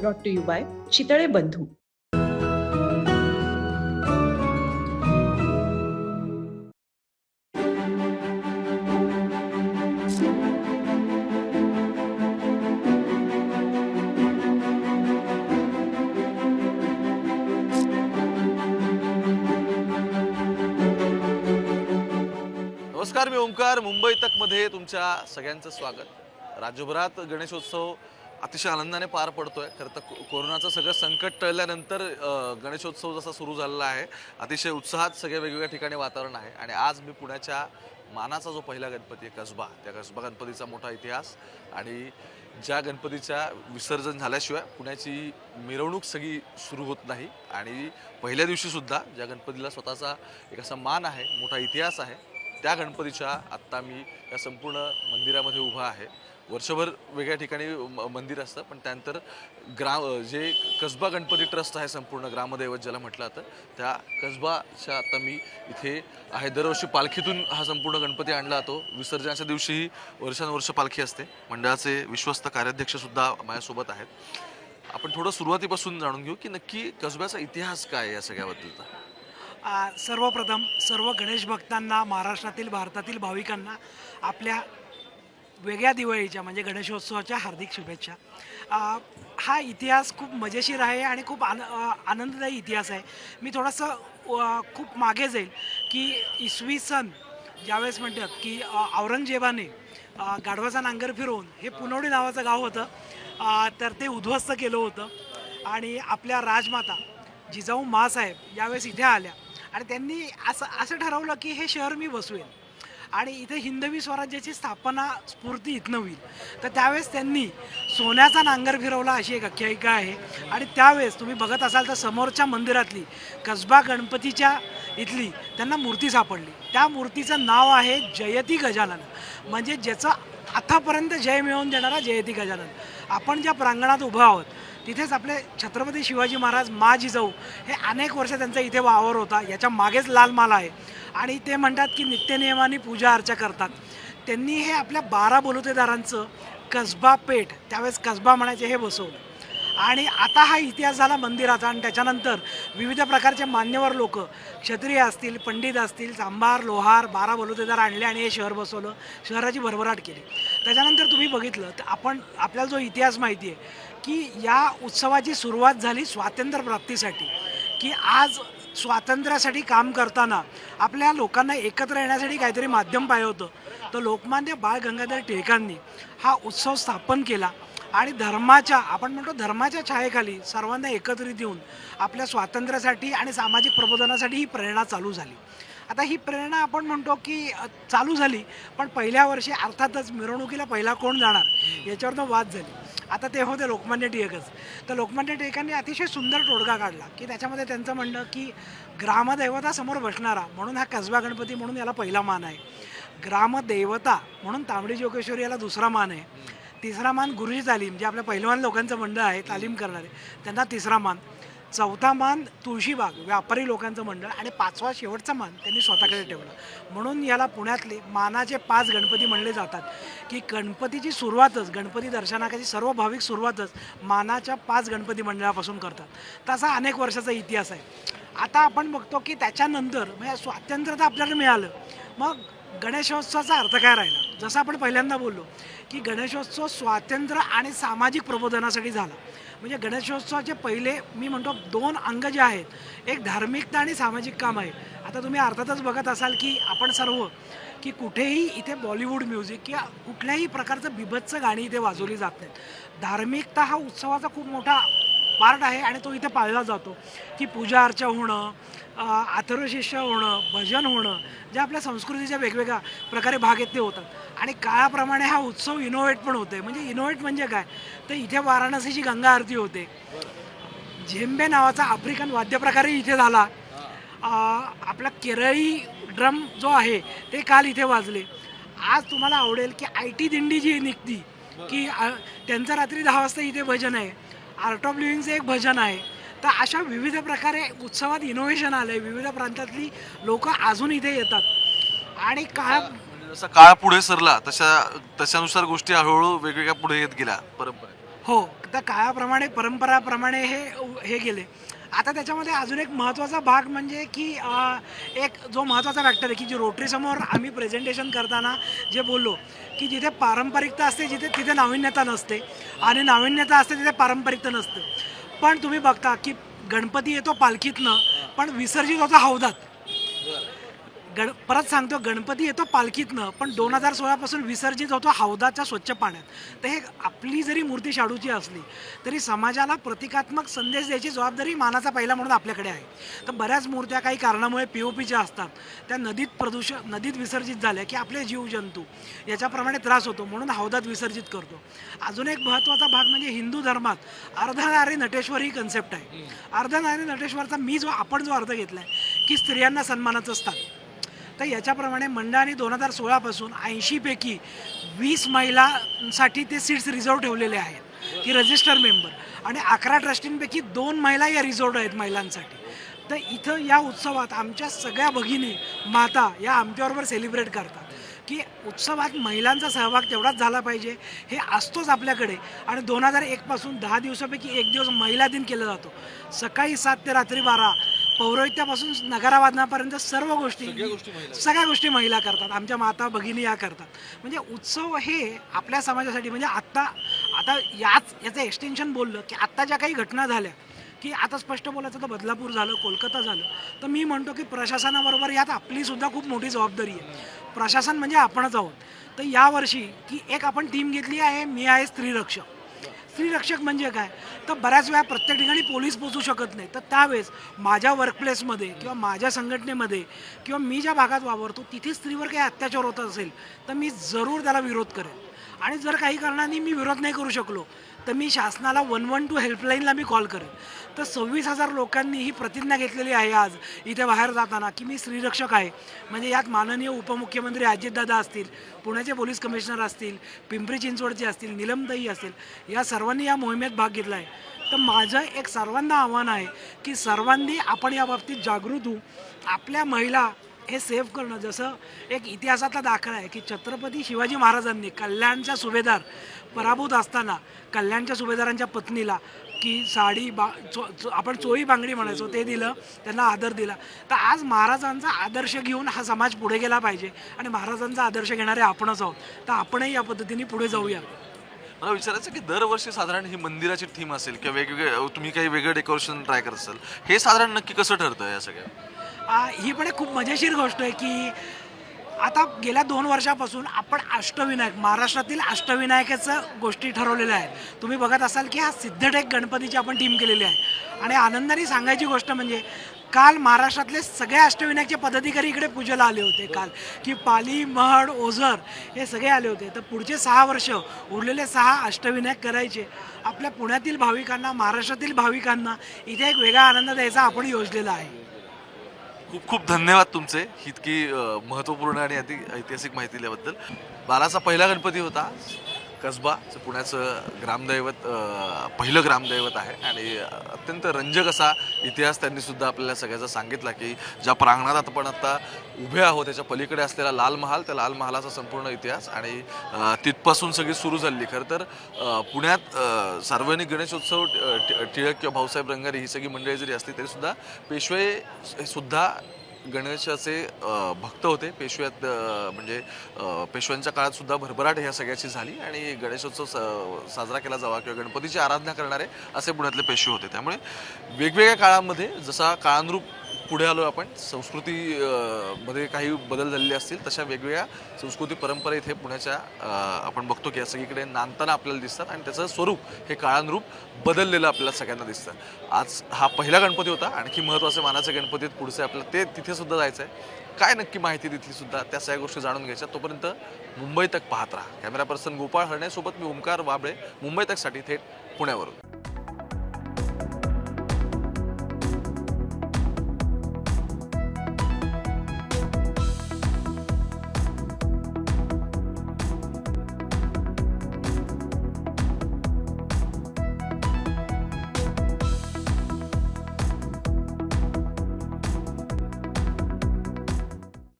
Brought to you by Chitale Bandhu नमस्कार मी ओंकार. मुंबई तकमध्ये तुमच्या सगळ्यांचं स्वागत. राज्यभरात गणेशोत्सव अतिशय आनंदाने पार पडतोय. खरं तर को- कोरोनाचं सगळं संकट टळल्यानंतर गणेशोत्सव जसा सुरू झालेला आहे अतिशय उत्साहात सगळ्या वेगवेगळ्या ठिकाणी वातावरण आहे. आणि आज मी पुण्याच्या मानाचा जो पहिला गणपती आहे कसबा त्या कसबा गणपतीचा मोठा इतिहास आणि ज्या गणपतीच्या विसर्जन झाल्याशिवाय पुण्याची मिरवणूक सगळी सुरू होत नाही. आणि पहिल्या दिवशीसुद्धा ज्या गणपतीला स्वतःचा एक असा मान आहे मोठा इतिहास आहे त्या गणपतीच्या आत्ता मी या संपूर्ण मंदिरामध्ये उभा आहे. वर्षभर वेगळ्या ठिकाणी म- मंदिर असतं पण त्यानंतर ग्रा जे कसबा गणपती ट्रस्ट आहे संपूर्ण ग्रामदैवत ज्याला म्हटलं जातं त्या कसबाच्या आता मी इथे आहे. दरवर्षी पालखीतून हा संपूर्ण गणपती आणला जातो. विसर्जनाच्या दिवशीही वर्षानुवर्ष पालखी असते. मंडळाचे विश्वस्त कार्याध्यक्षसुद्धा माझ्यासोबत आहेत. आपण थोडं सुरुवातीपासून जाणून घेऊ की नक्की कसब्याचा इतिहास काय आहे या सगळ्याबद्दलचा? सर्वप्रथम सर्व गणेश भक्तांना महाराष्ट्रातील भारतातील भाविकांना आपल्या वेगळ्या दिवाळीच्या म्हणजे गणेशोत्सवाच्या हार्दिक शुभेच्छा. हा इतिहास खूप मजेशीर आहे आणि खूप आन आनंददायी इतिहास आहे. मी थोडंसं खूप मागे जाईल की इसवी सन ज्यावेळेस म्हणतात की औरंगजेबाने गाढवाचा नांगर फिरवून हे पुनवडी नावाचं गाव होतं. तर ते उद्ध्वस्त केलं होतं. आणि आपल्या राजमाता जिजाऊ मासाहेब यावेळेस इथे आल्या. आणि त्यांनी असं असं ठरवलं की हे शहर मी बसवेन. आणि इथे हिंदवी स्वराज्याची स्थापना स्फूर्ती इथनं होईल. तर त्यावेळेस त्यांनी सोन्याचा नांगर फिरवला अशी एक आख्यायिका आहे. आणि त्यावेळेस तुम्ही बघत असाल तर समोरच्या मंदिरातली कसबा गणपतीच्या इथली त्यांना मूर्ती सापडली. त्या मूर्तीचं नाव आहे जयती गजानन. म्हणजे ज्याचं आतापर्यंत जय मिळवून देणारा जयती गजानन. आपण ज्या प्रांगणात उभं आहोत तिथेच आपले छत्रपती शिवाजी महाराज मा जिजाऊ हे अनेक वर्ष त्यांचा इथे वावर होता याच्या मागेच लाल माला आहे. आणि ते म्हणतात की नित्यनियमाने पूजा अर्चा करतात. त्यांनी हे आपल्या बारा बलुतेदारांचं कसबा पेठ त्यावेळेस कसबा म्हणायचे हे बसवलं. आणि आता हा इतिहास झाला मंदिराचा आणि त्याच्यानंतर विविध प्रकारचे मान्यवर लोक क्षत्रिय असतील पंडित असतील सांबार लोहार बारा बलुतेदार आणले आणि हे शहर बसवलं शहराची भरभराट केली. त्याच्यानंतर तुम्ही बघितलं तर आपण आपल्याला जो इतिहास माहिती आहे की या उत्सवाची सुरुवात झाली स्वातंत्र्यप्राप्तीसाठी की आज स्वातंत्र्यासाठी काम करताना आपल्या लोकांना एकत्र येण्यासाठी काहीतरी माध्यम पाहिजे होतं. तर लोकमान्य बाळ गंगाधर टिळकांनी हा उत्सव स्थापन केला आणि धर्माच्या आपण म्हणतो धर्माच्या छायेखाली सर्वांना एकत्रित येऊन आपल्या स्वातंत्र्यासाठी आणि सामाजिक प्रबोधनासाठी ही प्रेरणा चालू झाली. आता ही प्रेरणा आपण म्हणतो की चालू झाली पण पहिल्या वर्षी अर्थातच मिरवणुकीला पहिला कोण जाणार याच्यावर वाद झाली. आता ते होते लोकमान्य टिळकच. तर लोकमान्य टिळकांनी अतिशय सुंदर टोडगा काढला की त्याच्यामध्ये त्यांचं म्हणणं की ग्रामदैवता समोर बसणारा म्हणून हा कसबा गणपती म्हणून याला पहिला मान आहे. ग्रामदेवता म्हणून तांबडी जोगेश्वरी याला दुसरा मान आहे. तिसरा मान गुरुजी तालीम जे आपल्या पहिलवान लोकांचं म्हणणं आहे तालीम करणारे त्यांना तिसरा मान. चौथा मान तुळशीबाग व्यापारी लोकांचं मंडळ आणि पाचवा शेवटचा मान त्यांनी स्वतःकडे ठेवला. म्हणून याला पुण्यातले मानाचे पाच गणपती म्हणले जातात. की गणपतीची सुरुवातच गणपती दर्शनाची सर्व भाविक सुरुवातच मानाच्या पाच गणपती मंडळापासून करतात. तसा अनेक वर्षाचा इतिहास आहे. आता आपण बघतो की त्याच्यानंतर म्हणजे स्वातंत्र्य तर आपल्याला मिळालं. मग गणेशोत्सवाचा अर्थ काय राहिला? जसं आपण पहिल्यांदा बोललो की गणेशोत्सव स्वातंत्र्य आणि सामाजिक प्रबोधनासाठी झाला. म्हणजे गणेशोत्सवाचे पहिले मी म्हणतो दोन अंग जे आहेत एक धार्मिकता आणि सामाजिक काम आहे. आता तुम्ही अर्थातच बघत असाल की आपण सर्व की कुठेही इथे बॉलिवूड म्युझिक किंवा कुठल्याही प्रकारचं बिभत्स गाणी इथे वाजवली जात नाहीत. धार्मिकता हा उत्सवाचा खूप मोठा पार्ट आहे आणि तो इथे पाळला जातो. की पूजा अर्चा होणं आथर्वशिष्य होणं भजन होणं ज्या आपल्या संस्कृतीच्या वेगवेगळ्या प्रकारे भाग आहेत ते होतात. आणि काळाप्रमाणे हा उत्सव इनोव्हेट पण होते म्हणजे इनोव्हेट म्हणजे काय? तर इथे वाराणसीची गंगा आरती होते. झेंबे नावाचा आफ्रिकन वाद्यप्रकारही इथे झाला. आपला केरळी ड्रम जो आहे ते काल इथे वाजले. आज तुम्हाला आवडेल की आय टी दिंडी जी निघती. की त्यांचं रात्री दहा वाजता इथे भजन आहे. आर्ट ऑफ लिव्हिंगचं एक भजन आहे. तर अशा विविध प्रकारे उत्सवात इनोव्हेशन आलं आहे विविध प्रांतातली लोक अजून इथे येतात. आणि काळ म्हणजे जसा काळ पुढे सरला तशा तशानुसार गोष्टी हळूहळू वेगवेगळ्या पुढे येत गेल्या. परंपरा हो तर काळाप्रमाणे परंपराप्रमाणे हे हे गेले. आता त्याच्यामध्ये अजून एक महत्त्वाचा भाग म्हणजे की एक जो महत्त्वाचा फॅक्टर आहे की जी रोटरीसमोर आम्ही प्रेझेंटेशन करताना जे बोललो की जिथे पारंपरिकता असते जिथे तिथे नाविन्यता नसते आणि नाविन्यता असते तिथे पारंपरिकता नसते. पण तुम्ही बघता की गणपती येतो पालखीतनं पण विसर्जित होतो हौदात. गण परत सांगतो गणपती येतो पालखीतनं पण दोन हजार सोळापासून विसर्जित होतो हौदाच्या स्वच्छ पाण्यात. तर हे आपली जरी मूर्ती शाडूची असली तरी समाजाला प्रतिकात्मक संदेश द्यायची जबाबदारी मानाचा पहिला म्हणून आपल्याकडे आहे. तर बऱ्याच मूर्त्या काही कारणामुळे पी ओ पीच्या असतात त्या नदीत प्रदूषण नदीत विसर्जित झाल्या की आपले जीवजंतू याच्याप्रमाणे त्रास होतो म्हणून हौदात विसर्जित करतो. अजून एक महत्त्वाचा भाग म्हणजे हिंदू धर्मात अर्धनारी नटेश्वर ही कन्सेप्ट आहे. अर्धनारी नटेश्वरचा मी जो आपण जो अर्थ घेतला आहे की स्त्रियांना सन्मानाचं स्थान. तर याच्याप्रमाणे मंडळाने दोन हजार सोळापासून ऐंशीपैकी वीस महिलांसाठी ते सीट्स रिझर्व ठेवलेले आहेत की रजिस्टर मेंबर. आणि अकरा ट्रस्टींपैकी दोन महिला या रिझर्व आहेत महिलांसाठी. तर इथं या उत्सवात आमच्या सगळ्या भगिनी माता या आमच्याबरोबर सेलिब्रेट करतात की उत्सवात महिलांचा सहभाग तेवढाच झाला पाहिजे. हे असतोच आपल्याकडे. आणि दोन हजार एकपासून दहा दिवसापैकी एक दिवस महिला दिन केला जातो. सकाळी सात ते रात्री बारा पौरोहित्यापासून नगरावादनापर्यंत सर्व गोष्टी सगळ्या गोष्टी महिला करतात. आमच्या माता भगिनी या करतात. म्हणजे उत्सव हे आपल्या समाजासाठी म्हणजे आत्ता आता याच याचं एक्सटेन्शन बोललं की आत्ता ज्या काही घटना झाल्या की आता स्पष्ट बोलायचं तर बदलापूर झालं कोलकाता झालं. तर मी म्हणतो की प्रशासनाबरोबर यात आपली सुद्धा खूप मोठी जबाबदारी आहे. प्रशासन म्हणजे आपणच आहोत. तर यावर्षी की एक आपण टीम घेतली आहे मी आहे स्त्रीरक्षक. स्त्रीरक्षक म्हणजे काय? तर बऱ्याच वेळा प्रत्येक ठिकाणी पोलीस पोचू शकत नाही. तर त्यावेळेस माझ्या वर्कप्लेसमध्ये किंवा माझ्या संघटनेमध्ये किंवा मी ज्या भागात वावरतो तिथे स्त्रीवर काही अत्याचार होत असेल तर मी जरूर त्याला विरोध करेन. आणि जर काही कारणाने मी विरोध नाही करू शकलो तर मी शासनाला वन वन टू हेल्पलाईनला मी कॉल करेन. तर सव्वीस हजार लोकांनी ही प्रतिज्ञा घेतलेली आहे आज इथे बाहेर जाताना की मी स्त्रीरक्षक आहे. म्हणजे यात माननीय उपमुख्यमंत्री अजितदादा असतील पुण्याचे पोलीस कमिशनर असतील पिंपरी चिंचवडचे असतील निलमताई असतील या सर्वांनी या मोहिमेत भाग घेतला आहे तर माझं एक सर्वांना आव्हान आहे की सर्वांनी आपण या बाबतीत जागृत होऊ. आपल्या महिला हे सेव्ह करणं जसं एक इतिहासातला दाखला आहे की छत्रपती शिवाजी महाराजांनी कल्याणच्या सुभेदार पराभूत असताना कल्याणच्या सुभेदारांच्या पत्नीला की साडी बा चो चो- आपण चोळी बांगडी म्हणायचो ते दिलं त्यांना आदर दिला. तर आज महाराजांचा आदर्श घेऊन हा समाज पुढे गेला पाहिजे आणि महाराजांचा आदर्श घेणारे आपणच आहोत. तर आपणही या पद्धतीने पुढे जाऊया. मला विचारायचं की दरवर्षी साधारण ही मंदिराची थीम असेल किंवा वेगवेगळे तुम्ही काही वेगळं डेकोरेशन ट्राय करत असाल हे साधारण नक्की कसं ठरतं या सगळ्या? ही पण एक खूप मजेशीर गोष्ट आहे की आता गेल्या दोन वर्षापासून आपण अष्टविनायक महाराष्ट्रातील अष्टविनायकाचं गोष्टी ठरवलेल्या आहेत. तुम्ही बघत असाल की हा सिद्धटेक गणपतीची आपण टीम केलेली आहे. आणि आनंदाने सांगायची गोष्ट म्हणजे काल महाराष्ट्रातले सगळे अष्टविनायकचे पदाधिकारी इकडे पूजेला आले होते काल. की पाली महड ओझर हे सगळे आले होते. तर पुढचे सहा वर्ष उरलेले सहा अष्टविनायक करायचे. आपल्या पुण्यातील भाविकांना महाराष्ट्रातील भाविकांना इथे एक वेगळा आनंद द्यायचा आपण योजलेला आहे. खूप खूप धन्यवाद तुमचे. इतकी महत्त्वपूर्ण आणि अति ऐतिहासिक माहिती दिल्याबद्दल. बालाचा पहिला गणपती होता. कसबाचं पुण्याचं ग्रामदैवत पहिलं ग्रामदैवत आहे. आणि अत्यंत रंजक असा इतिहास त्यांनी सुद्धा आपल्याला सगळ्याचा सांगितला की ज्या प्रांगणात आपण आता उभे आहोत त्याच्या पलीकडे असलेला लाल महाल त्या लाल महालाचा संपूर्ण इतिहास. आणि तिथपासून सगळी सुरू झाली. खरं तर पुण्यात सार्वजनिक गणेशोत्सव टि- टिळक किंवा भाऊसाहेब रंगारी ही सगळी मंडळी जरी असली तरीसुद्धा पेशवे हे सुद्धा गणेशाचे भक्त होते. पेशव्यात म्हणजे पेशव्यांच्या काळात सुद्धा भरभराट ह्या सगळ्याची झाली आणि गणेशोत्सव स- साजरा केला जावा किंवा गणपतीची आराधना करणारे असे पुण्यातले पेशवे होते. त्यामुळे वेगवेगळ्या काळामध्ये जसा काळानुरूप पुढे आलो आपण. संस्कृती मध्ये काही बदल झालेले असतील तशा वेगवेगळ्या संस्कृती परंपरा इथे पुण्याच्या आपण बघतो की या सगळीकडे नांदताना आपल्याला दिसतात आणि त्याचं स्वरूप हे काळानुरूप बदललेलं आपल्याला सगळ्यांना दिसतं. आज हा पहिला गणपती होता. आणखी महत्त्वाचे मानाचे गणपती आहेत. पुढचे आपल्याला ते तिथे सुद्धा जायचं आहे काय नक्की माहिती तिथली सुद्धा त्या सगळ्या गोष्टी जाणून घ्यायच्या. तोपर्यंत मुंबई तक पाहत राहा. कॅमेरा पर्सन गोपाळ हरण्यासोबत मी ओंकार वाबळे मुंबई तकसाठी थेट पुण्यावरून.